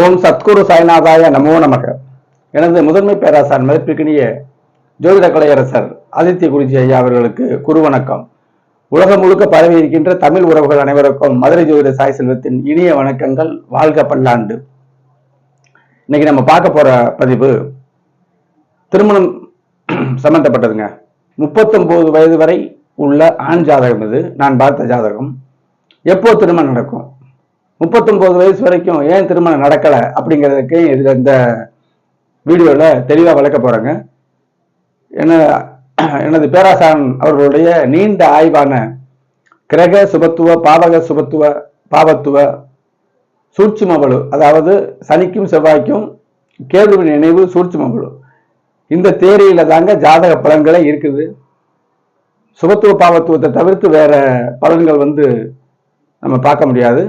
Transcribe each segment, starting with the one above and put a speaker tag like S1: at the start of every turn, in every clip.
S1: ஓம் சத்குரு சாய்நாதாய நமோ நமக. எனது முதன்மை பேராசார் மதிப்பிற்கினிய ஜோதிட கலையரசர் ஆதித்ய குருஜி ஐயா அவர்களுக்கு குரு வணக்கம். உலகம் முழுக்க பரவி இருக்கின்ற தமிழ் உறவுகள் அனைவருக்கும் மதுரை ஜோதிட சாய் செல்வத்தின் இனிய வணக்கங்கள். வாழ்க பல்லாண்டு. இன்னைக்கு நம்ம பார்க்க போற பதிவு திருமணம் சம்பந்தப்பட்டதுங்க. முப்பத்தொன்பது வயது வரை உள்ள ஆண் ஜாதகம் இது. நான் பார்த்த ஜாதகம். எப்போ திருமணம் நடக்கும்? முப்பத்தொன்பது வயசு வரைக்கும் ஏன் திருமணம் நடக்கலை அப்படிங்கிறதுக்கு இதில் இந்த வீடியோவில் தெளிவாக விளக்க போகிறேங்க என்ன எனது பேராசான் அவர்களுடைய நீண்ட ஆய்வான கிரக சுபத்துவ பாவக சுபத்துவ பாவத்துவ சூட்சுமபலு அதாவது சனிக்கும் செவ்வாய்க்கும் கேதுவின் நினைவு சூட்சுமவலு. இந்த தேரியில தாங்க ஜாதக பலன்களே இருக்குது. சுபத்துவ பாவத்துவத்தை தவிர்த்து வேற பலன்கள் வந்து நம்ம பார்க்க முடியாது.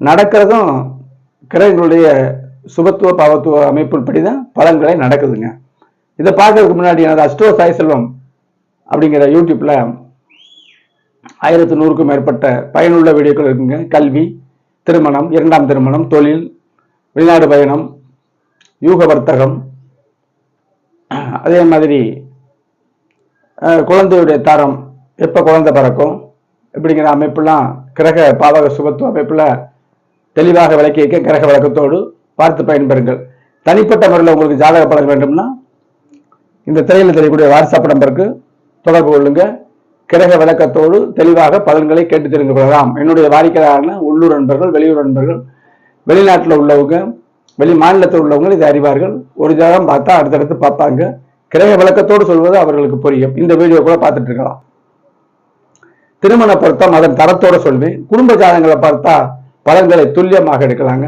S1: நடக்கிறதும் கிரகங்களுடைய சுபத்துவ பாவத்துவ அமைப்பின்படி தான் பலன்களை நடக்குதுங்க. இதை பார்க்கறதுக்கு முன்னாடி எனது அஷ்டோ சாய் செல்வம் அப்படிங்கிற யூடியூப்பில் ஆயிரத்தி நூறுக்கும் மேற்பட்ட பயனுள்ள வீடியோக்கள் இருக்குங்க. கல்வி திருமணம் இரண்டாம் திருமணம் தொழில் வெளிநாடு பயணம் யூக வர்த்தகம் அதே மாதிரி குழந்தையுடைய தரம் எப்போ குழந்தை பிறக்கும் இப்படிங்கிற அமைப்புலாம் கிரக பாவக சுபத்துவ அமைப்பில் தெளிவாக விளக்கி வைக்க கிரக விளக்கத்தோடு பார்த்து பயன்பெறுங்கள். தனிப்பட்ட முறையில் உங்களுக்கு ஜாதக பலன் வேண்டும்னா இந்த திரையில் தெரியக்கூடிய வாட்ஸ்அப் நம்பருக்கு தொடர்பு கொள்ளுங்க. கிரக விளக்கத்தோடு தெளிவாக பலன்களை கேட்டு தெரிந்து கொள்ளலாம். என்னுடைய வாடிக்கையாளரான உள்ளூர் நண்பர்கள் வெளியூர் நண்பர்கள் வெளிநாட்டில் உள்ளவங்க வெளி மாநிலத்தில் உள்ளவங்க இதை அறிவார்கள். ஒரு ஜாதகம் பார்த்தா அடுத்தடுத்து பார்ப்பாங்க. கிரக விளக்கத்தோடு சொல்வது அவர்களுக்கு புரியும். இந்த வீடியோ கூட பார்த்துட்டு இருக்கலாம். திருமண பொருத்தம் அதன் தரத்தோட சொல்வேன். குடும்ப ஜாதகங்களை பார்த்தா பலன்களை துல்லியமாக எடுக்கலாங்க.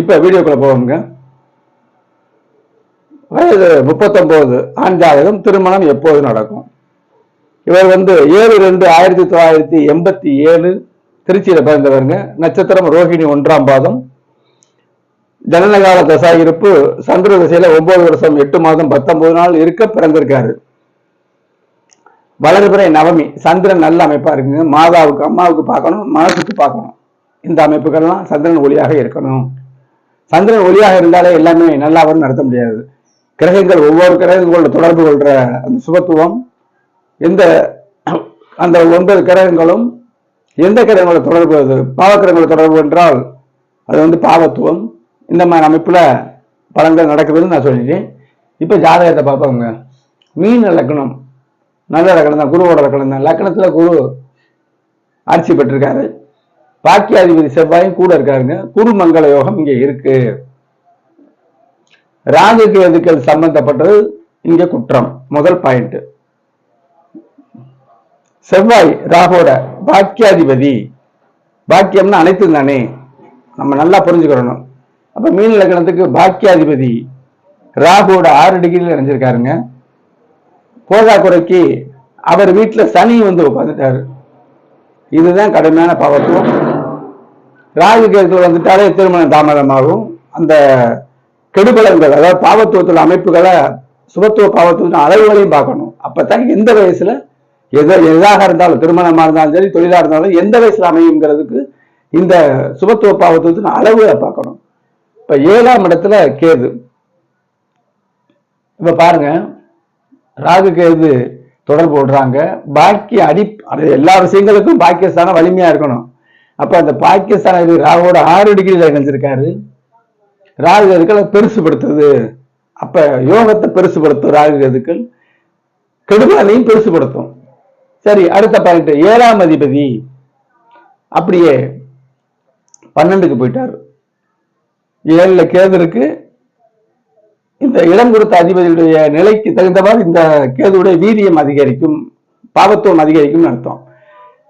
S1: இப்போ வீடியோக்குள்ளே போவோங்க வயது முப்பத்தொம்போது ஆண் ஜாதகம் திருமணம் எப்போது நடக்கும்? இவர் வந்து ஏழு ரெண்டு ஆயிரத்தி தொள்ளாயிரத்தி எண்பத்தி ஏழு திருச்சியில் பிறந்தவருங்க. நட்சத்திரம் ரோஹிணி ஒன்றாம் பாதம். ஜனனகால தசா இருப்பு சந்திர திசையில ஒன்பது வருஷம் எட்டு மாதம் பத்தொன்பது நாள் இருக்க பிறந்திருக்காரு. வளர்பிறை நவமி சந்திரன் நல்ல அமைப்பா இருக்குங்க. மாதாவுக்கு அம்மாவுக்கு பார்க்கணும் மனசுக்கு பார்க்கணும். இந்த அமைப்புகள்லாம் சந்திரன் ஒளியாக இருக்கணும். சந்திரன் ஒளியாக இருந்தாலே எல்லாமே நல்லா நடத்த முடியாது. கிரகங்கள் ஒவ்வொரு கிரகங்களோட தொடர்பு கொள்ற அந்த சுபத்துவம் எந்த அந்த ஒன்பது கிரகங்களும் எந்த கிரகங்களோட தொடர்பு அது பாவக்கிரகங்களோட தொடர்பு என்றால் அது வந்து பாவத்துவம். இந்த மாதிரி அமைப்புல பலன்கள் நடக்குதுன்னு நான் சொல்லிட்டேன். இப்போ ஜாதகத்தை பார்ப்போங்க. மீன் லக்னம் நல்ல லக்னம் தான் குருவோட லக்னம் தான். லக்னத்துல குரு ஆட்சி பெற்றிருக்காரு. பாக்கியாதிபதி செவ்வாயும் கூட இருக்காருங்க. குருமங்கள யோகம் இங்க இருக்கு. ராகு கேதுக்கள் சம்பந்தப்பட்டது? இங்க குற்றம். முதல் பாயிண்ட் செவ்வாய் ராகோட பாக்கியாதிபதி. பாக்கியம்னு அனைத்தும் தானே? நம்ம நல்லா புரிஞ்சுக்கிறணும் அப்ப மீன் லக்னத்துக்கு பாக்கியாதிபதி. ராகுவோட ஆறு டிகிரியில் இணைஞ்சிருக்காருங்க. போதாக்குறைக்கு அவர் வீட்டில் சனி வந்து உட்காந்துட்டாரு இதுதான் கடுமையான பாவத்துவம். ராகு கேதுகள் வந்துட்டாலே திருமணம் தாமதமாகும். அந்த கெடுபலங்கள் அதாவது பாவத்துவத்தில் அமைப்புகளை சுபத்துவ பாவத்துவத்தின் அளவுகளையும் பார்க்கணும். அப்பதான் எந்த வயசுல எதோ எதாக இருந்தாலும் திருமணமா இருந்தாலும் சரி தொழிலா இருந்தாலும் எந்த வயசுல அமையுங்கிறதுக்கு இந்த சுபத்துவ பாவத்துவத்தின் அளவுகளை பார்க்கணும். இப்ப ஏழாம் இடத்துல கேது. இப்ப பாருங்க ராகு கேது தொடர்பு விடுறாங்க பாக்கிய அடி எல்லா விஷயங்களுக்கும் பாக்கியஸ்தானம் வலிமையா இருக்கணும். அப்ப அந்த பாகிஸ்தான் இது ராகுவோட ஆறு டிகிரியில் இணைஞ்சிருக்காரு ராகு கேதுக்களை பெருசுபடுத்துது. அப்ப யோகத்தை பெருசுபடுத்தும் ராகு கேதுக்கள் கெடுதலையும் பெருசுபடுத்தும். சரி அடுத்த பாயிண்ட் ஏழாம் அதிபதி அப்படியே பன்னெண்டுக்கு போயிட்டாரு. ஏழுல கேது இருக்கு இந்த இடம் கொடுத்த அதிபதியுடைய நிலைக்கு தகுந்தவாறு இந்த கேதுடைய வீரியம் அதிகரிக்கும் பாவத்துவம் அதிகரிக்கும்னு அர்த்தம்.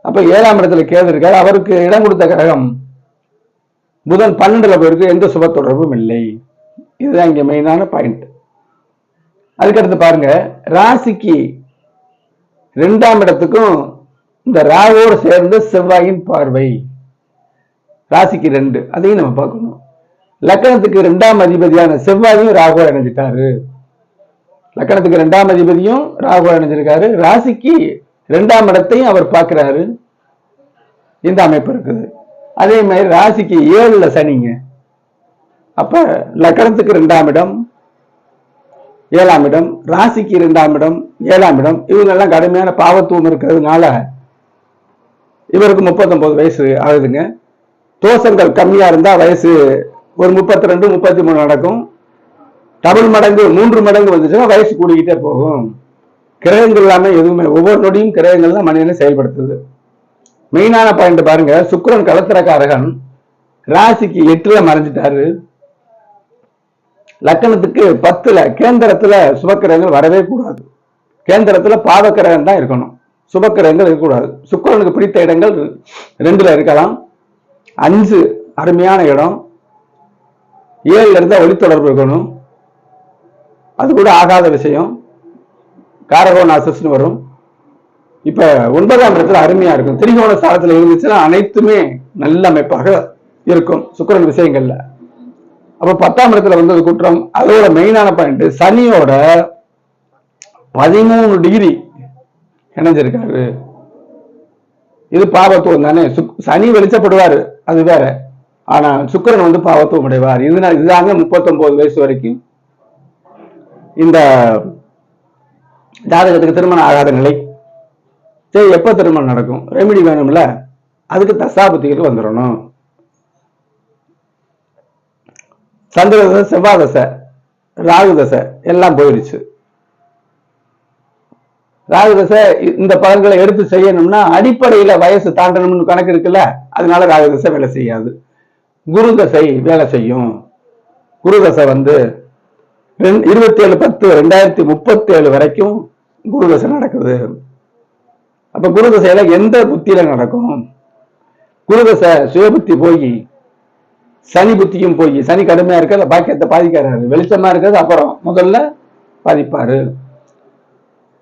S1: அப்ப ஏழாம் இடத்துல கேது இருக்காரு. அவருக்கு இடம் கொடுத்த கிரகம் புதன் பன்னெண்டுல போயிருக்கு. எந்த சுப தொடர்பும் இல்லை. இதுதான் இங்க மெயினான பாயிண்ட் அதுக்கடுத்து பாருங்க ராசிக்கு ரெண்டாம் இடத்துக்கும் இந்த ராவோடு சேர்ந்து செவ்வாயின் பார்வை. ராசிக்கு ரெண்டு. அதையும் நம்ம பார்க்கணும். லக்கணத்துக்கு ரெண்டாம் அதிபதியான செவ்வாயும் ராகுவா இணைஞ்சிட்டாரு. லக்கணத்துக்கு ரெண்டாம் அதிபதியும் ராகுவா இணைஞ்சிருக்காரு. ராசிக்கு ரெண்டாம் இடத்தையும் அவர் பார்க்கிறாரு. இந்த அமைப்பு இருக்குது. அதே மாதிரி ராசிக்கு ஏழுல சனிங்க. அப்ப லக்கணத்துக்கு ரெண்டாம் இடம் ஏழாம் இடம் ராசிக்கு இரண்டாம் இடம் ஏழாம் இடம். இவங்கெல்லாம் கடுமையான பாவத்துவம் இருக்கிறதுனால இவருக்கு முப்பத்தொன்பது வயசு ஆகுதுங்க. தோஷங்கள் கம்மியா இருந்தா வயசு ஒரு முப்பத்தி ரெண்டு முப்பத்தி மூணு நடக்கும். டபுள் மடங்கு மூன்று மடங்கு வந்துச்சுன்னா வயசு கூடிக்கிட்டே போகும். கிரகங்கள் இல்லாம எதுவுமே ஒவ்வொரு நொடியும் கிரகங்கள் தான் மனிதனை செயல்படுத்துது. மெயினான பாயிண்ட் பாருங்க சுக்கிரன் கலத்திரக்காரகன் ராசிக்கு எட்டுல மறைஞ்சிட்டாரு. லக்கணத்துக்கு பத்துல கேந்திரத்துல சுபக்கிரகங்கள் வரவே கூடாது. கேந்திரத்துல பாவக்கிரகம் தான் இருக்கணும். சுபக்கிரகங்கள் இருக்கக்கூடாது. சுக்கரனுக்கு பிடித்த இடங்கள் ரெண்டுல இருக்கலாம். அஞ்சு அருமையான இடம். ஏழுல இருந்தா ஒளித்தொடர்பு இருக்கணும். அது கூட ஆகாத விஷயம். காரகோன் அசஸ்னு வரும். இப்ப ஒன்பதாம் இடத்துல அருமையா இருக்கும். திரிகோண ஸ்தானத்துல இருந்துச்சுன்னா அனைத்துமே நல்ல அமைப்பாக இருக்கும். சுக்கரன் விஷயங்கள்ல. அப்ப பத்தாம் இடத்துல வந்தது குற்றம். அதோட மெயினான பாயிண்ட் சனியோட பதிமூணு டிகிரி இணைஞ்சிருக்காரு. இது பாவத்துவம் தானே? சுக்- சனி வெளிச்சப்படுவாரு. அது வேற. ஆனா சுக்கரன் வந்து பாவத்துவம் அடைவார். இதுனா இதுதாங்க முப்பத்தொன்பது வயசு வரைக்கும். இந்த ஜாதகத்துக்கு திருமணம் ஆகாத நிலை. சரி எப்போ திருமணம் நடக்கும்? ரெமிடி வேணும்ல. அதுக்கு தசாபத்திகள் வந்துடணும். சந்திர தசை செவ்வாய் தசை ராகு தசை எல்லாம் போயிடுச்சு. ராகு தசை இந்த பலன்களை எடுத்து செய்யணும்னா அடிப்படையில வயசு தாண்டணும்னு கணக்கு இருக்குல்ல. அதனால ராகு தசை வேலை செய்யாது. குரு தசை வேலை செய்யும். குரு தசை வந்து இருபத்தி ஏழு பத்து ரெண்டாயிரத்தி முப்பத்தி ஏழு வரைக்கும் குரு தசை நடக்குது. அப்ப குரு தசையில எந்த புத்தியில நடக்கும்? குரு தசை சுயபுத்தி போய் சனி புத்தியும் போய் சனி கடுமையா இருக்க பாக்கியத்தை பாதிக்கிறாரு. வெளிச்சமா இருக்கிறது அப்புறம் முதல்ல பாதிப்பாரு.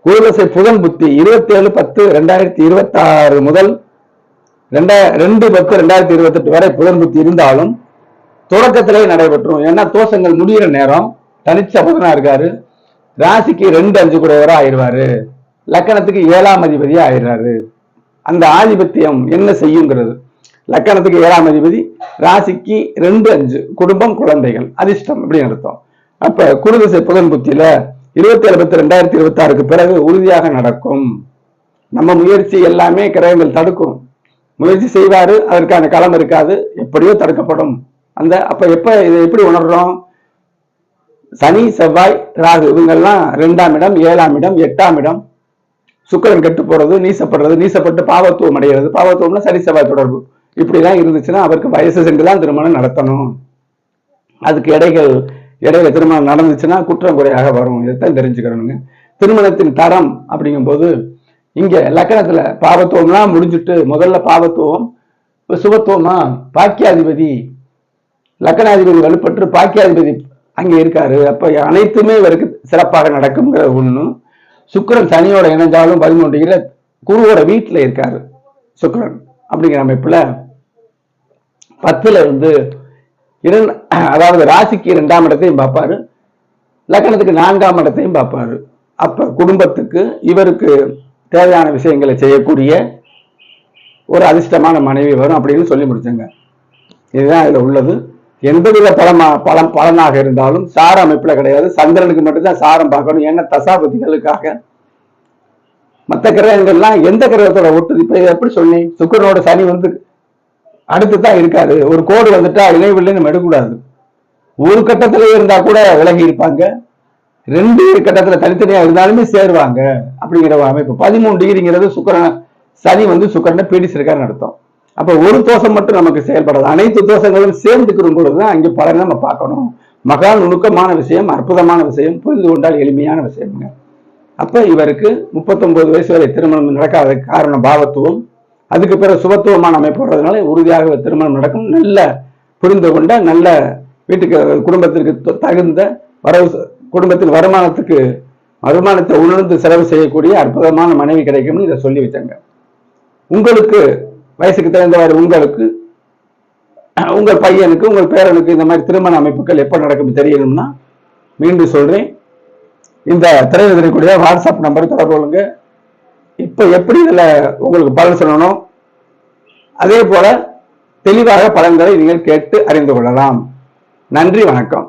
S1: குருதசை புதன் புத்தி இருபத்தி ஏழு பத்து ரெண்டாயிரத்தி இருபத்தி ஆறு முதல் ரெண்டா ரெண்டு பத்து ரெண்டாயிரத்தி இருபத்தி எட்டு வரை புதன் புத்தி இருந்தாலும் தொடக்கத்திலே நடைபெற்றும். ஏன்னா தோஷங்கள் முடிகிற நேரம். தனிச்ச புதனா இருக்காரு. ராசிக்கு ரெண்டு அஞ்சு கூடையவரா ஆயிடுவாரு. லக்கணத்துக்கு ஏழாம் அதிபதியா ஆயிடுறாரு. அந்த ஆதிபத்தியம் என்ன செய்யுங்கிறது? லக்கணத்துக்கு ஏழாம் அதிபதி ராசிக்கு ரெண்டு அஞ்சு குடும்பம் குழந்தைகள் அதிர்ஷ்டம் அப்படின்னு அர்த்தம். அப்ப குருதிசை புதன் புத்தியில இருபத்தி எழுபத்தி ரெண்டாயிரத்தி இருபத்தி ஆறுக்கு பிறகு உறுதியாக நடக்கும். நம்ம முயற்சி எல்லாமே கிரகங்கள் தடுக்கும். முயற்சி செய்வாரு அதற்கான களம் இருக்காது எப்படியோ தடுக்கப்படும். அந்த அப்ப எப்ப இதை எப்படி உணர்றோம்? சனி செவ்வாய் ராகு இவங்கெல்லாம் ரெண்டாம் இடம் ஏழாம் இடம் எட்டாம் இடம். சுக்கரன் கெட்டு போறது நீசப்படுறது நீசப்பட்டு பாவத்துவம் அடைகிறது. பாவத்துவம்னா சனி செவ்வாய் தொடர்பு. இப்படிலாம் இருந்துச்சுன்னா அவருக்கு வயசு சென்று தான் திருமணம் நடத்தணும். அதுக்கு இடைகள் இடையில திருமணம் நடந்துச்சுன்னா குற்றம் குறையாக வரும். இதைத்தான் தெரிஞ்சுக்கிறோங்க திருமணத்தின் தரம் அப்படிங்கும்போது இங்க லக்கணத்துல பாவத்துவம்லாம் முடிஞ்சுட்டு முதல்ல பாவத்துவம் சுபத்துவமா பாக்கியாதிபதி. லக்கணாதிபதி வலுப்பட்டு பாக்கியாதிபதி அங்கே இருக்காரு. அப்ப அனைத்துமே இவருக்கு சிறப்பாக நடக்குங்கிற ஒண்ணு சுக்கரன் சனியோட இணைஞ்சாலும் பதிமூன்று டிகிரி குருவோட வீட்டுல இருக்காரு சுக்கரன் அப்படிங்கிற அமைப்பில். பத்துல இருந்து இரண் அதாவது ராசிக்கு இரண்டாம் இடத்தையும் பார்ப்பாரு. லக்கணத்துக்கு நான்காம் இடத்தையும் பார்ப்பாரு. அப்ப குடும்பத்துக்கு இவருக்கு தேவையான விஷயங்களை செய்யக்கூடிய ஒரு அதிர்ஷ்டமான மனைவி வரும் அப்படின்னு சொல்லி முடிச்சங்க. இதுதான் இதில் உள்ளது. எந்தவித பலமா பலம் பலனாக இருந்தாலும் சார அமைப்புல கிடையாது. சந்திரனுக்கு மட்டும்தான் சாரம் பார்க்கணும். ஏன்னா தசாபதிகளுக்காக மற்ற கிரகங்கள்லாம் எந்த கிரகத்தோட ஒட்டுது? இப்ப எப்படி சொல்லி சுக்கரனோட சனி வந்து அடுத்து தான் இருக்காரு. ஒரு கோடு வந்துட்டா இணைவில்லை நம்ம எடுக்கக்கூடாது ஒரு கட்டத்திலே இருந்தா கூட விலகி இருப்பாங்க. ரெண்டு கட்டத்துல தனித்தனியா இருந்தாலுமே சேருவாங்க. அப்படிங்கிற அமைப்பு. பதிமூணு டிகிரிங்கிறது சுக்கரன் சனி வந்து சுக்கரனை பீடிச்சிருக்காருன்னு அர்த்தம். அப்போ ஒரு தோஷம் மட்டும் நமக்கு செயல்படாது. அனைத்து தோஷங்களும் சேர்ந்துக்கிற பொழுதுதான் அங்கே பலனை நம்ம பார்க்கணும். மகா நுணுக்கமான விஷயம் அற்புதமான விஷயம் புரிந்து கொண்டால் எளிமையான விஷயம்ங்க. அப்போ இவருக்கு முப்பத்தொன்பது வயசு வரை திருமணம் நடக்காத காரணம் பாவத்துவம். அதுக்கு பிறகு சுபத்துவமான அமைப்பு வர்றதுனால உறுதியாக திருமணம் நடக்கும். நல்ல புரிந்து கொண்ட நல்ல வீட்டுக்கு குடும்பத்திற்கு த- தகுந்த வரவு குடும்பத்தின் வருமானத்துக்கு வருமானத்தை உணர்ந்து செலவு செய்யக்கூடிய அற்புதமான மனைவி கிடைக்கும்னு இதை சொல்லி வச்சாங்க. உங்களுக்கு வயசுக்கு தகுந்தவாறு உங்களுக்கு உங்கள் பையனுக்கு உங்கள் பேரனுக்கு இந்த மாதிரி திருமண அமைப்புகள் எப்போ நடக்கும் தெரியணும்னா மீண்டும் சொல்கிறேன் இந்த திரையில் இருக்கக்கூடிய வாட்ஸ்அப் நம்பர் தொடர்பு கொள்ளுங்க. இப்போ எப்படி இதில் உங்களுக்கு பலன் சொல்லணும்? அதே போல தெளிவாக பலன்களை நீங்கள் கேட்டு அறிந்து கொள்ளலாம். நன்றி வணக்கம்.